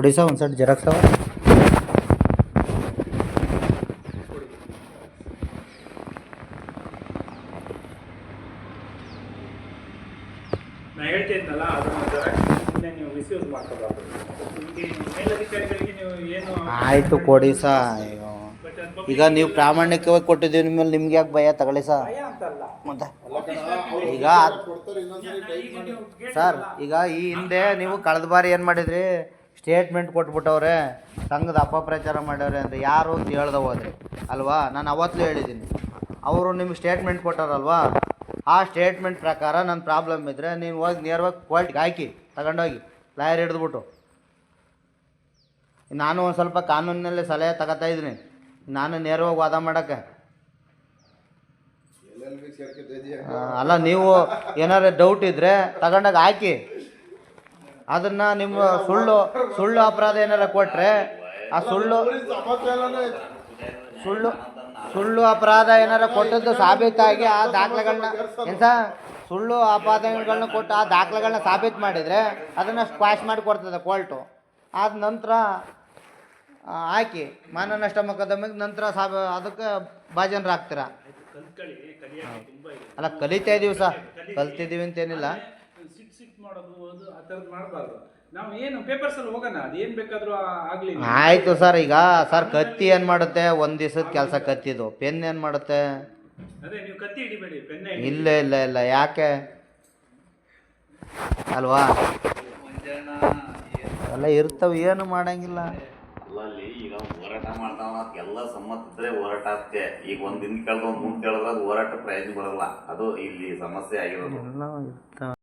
ಕೊಡಿ ಸರ್ ಒಂದು set xerox ಅವ. ನಾ ಹೇಳ್ತಿದ್ನಲ್ಲ ಅದನ್ನ ಜೆರಾಕ್ಸ್ ನೀವು ಮಿಸ್ಯೂಸ್ ಮಾಡ್ಕೋಬಾರ್ದು. ನಿಮಗೆ ಮೇಲಧಿಕಾರಿಗಳಿಗೆ ನೀವು ಏನು ಆಯಿತು ಕೊಡಿ ಸಾ ಅಯ್ಯೋ. ಈಗ ನೀವು ಪ್ರಾಮಾಣಿಕವಾಗಿ ಕೊಟ್ಟಿದ್ದೀವಿ ಮೇಲೆ ನಿಮ್ಗೆ ಯಾಕೆ ಭಯ? ತಗೊಳ್ಳಿ ಅಂತಲ್ಲ. ಮತ್ತೆ? ಈಗ ಸರ್ ಈಗ ಈ ಹಿಂದೆ ನೀವು ಕಳೆದ ಬಾರಿ ಏನು ಮಾಡಿದ್ರಿ? ಸ್ಟೇಟ್ಮೆಂಟ್ ಕೊಟ್ಬಿಟ್ಟವ್ರೆ ಸಂಘದ ಅಪಪ್ರಚಾರ ಮಾಡ್ಯವ್ರೆ ಅಂತ ಯಾರು ಅಂತ ಹೇಳ್ದೆ ಹೋದ್ರಿ. ಅಲ್ವಾ? ನಾನು ಅವತ್ತಲೂ ಹೇಳಿದ್ದೀನಿ. ಅವರು ನಿಮ್ಗೆ ಸ್ಟೇಟ್ಮೆಂಟ್ ಕೊಟ್ಟಾರಲ್ವಾ? ಆ ಸ್ಟೇಟ್ಮೆಂಟ್ ಪ್ರಕಾರ ನನ್ನ ಪ್ರಾಬ್ಲಮ್ ಇದ್ದರೆ ನೀವು ಹೋಗಿ ನೇರವಾಗಿ ಕೋರ್ಟ್ಗೆ ಹಾಕಿ ತಗೊಂಡೋಗಿ ಲಾಯರ್ ಹಿಡಿದ್ಬಿಟ್ಟು. ನಾನು ಒಂದು ಸ್ವಲ್ಪ ಕಾನೂನಿನಲ್ಲಿ ಸಲಹೆ ತಗೋತಾ ಇದ್ದೀನಿ. ನಾನು ನೇರವಾಗಿ ವಾದ ಮಾಡೋಕ್ಕೆ. ಅಲ್ಲ ನೀವು ಏನಾರು ಡೌಟ್ ಇದ್ರೆ ತಗೊಂಡಾಗ ಹಾಕಿ. ಅದನ್ನ ನಿಮ್ಮ ಸುಳ್ಳು ಸುಳ್ಳು ಅಪರಾಧ ಏನಾರ ಕೊಟ್ರೆ ಆ ಸುಳ್ಳು ಸುಳ್ಳು ಸುಳ್ಳು ಅಪರಾಧ ಏನಾರ ಕೊಟ್ಟದ್ದು ಸಾಬೀತಾಗಿ ಆ ದಾಖಲೆಗಳನ್ನ ಎಂತ? ಸುಳ್ಳು ಅಪರಾಧಗಳನ್ನ ಕೊಟ್ಟು ಆ ದಾಖಲೆಗಳನ್ನ ಸಾಬೀತು ಮಾಡಿದರೆ ಅದನ್ನು ಸ್ಕ್ವಾಶ್ ಮಾಡಿ ಕೊಡ್ತದೆ ಕೋರ್ಟು. ಆದ ನಂತರ ಹಾಕಿ ಮಾನ ನಷ್ಟ ಮೊಕದ್ದಮೆಗೆ ನಂತರ ಸಾಬ ಅದಕ್ಕೆ ಭಾಜನರಾಗ್ತೀರ? ಅಲ್ಲ ಕಲಿತಾ ಇದೀವಿ ಸರ್. ಕಲ್ತಿದ್ದೀವಿ ಅಂತೇನಿಲ್ಲ ಸಿಟ್ ಸಿಟ್ ಮಾಡೋದು ಅದು ಆ ಥರದ್ದು ಮಾಡಬಾರ್ದು. ನಾವು ಏನು ಪೇಪರ್ಸ್ ಅಲ್ಲಿ ಹೋಗೋಣ ಅದೇನ್ ಬೇಕಾದರೂ ಆಗ್ಲಿ ಆಯಿತು ಸರ್ ಈಗ ಸರ್ ಕತ್ತಿ ಏನು ಮಾಡುತ್ತೆ? ಒಂದು ದಿವಸದ ಕೆಲಸ ಕತ್ತಿದ್ದು. ಪೆನ್ ಏನು ಮಾಡುತ್ತೆ? ಅದೇ ನೀವು ಕತ್ತಿ ಹಿಡಿಬೇಡಿ ಪೆನ್ನೆ ಇಲ್ಲ ಇಲ್ಲ ಇಲ್ಲ ಯಾಕೆ? ಅಲ್ವಾ? ಎಲ್ಲ ಇರ್ತವೆ ಏನು ಮಾಡಂಗಿಲ್ಲ. ಅಲ್ಲಲ್ಲಿ ಈಗ ಹೋರಾಟ ಮಾಡ್ತಾವ ಎಲ್ಲ ಸಮ್ಮತ ಇದ್ರೆ ಹೋರಾಟ ಆಗ್ತೆ ಈಗ ಒಂದ್ ದಿನ ಕೇಳ್ದ ಒಂದ್ ಮುಂದೆ ಕೇಳಿದ್ರೆ ಅದು ಹೋರಾಟ ಪ್ರಯೋಜನ ಬರಲ್ಲ. ಅದು ಇಲ್ಲಿ ಸಮಸ್ಯೆ ಆಗಿರೋದು. ಎಲ್ಲ ಇರ್ತವೆ.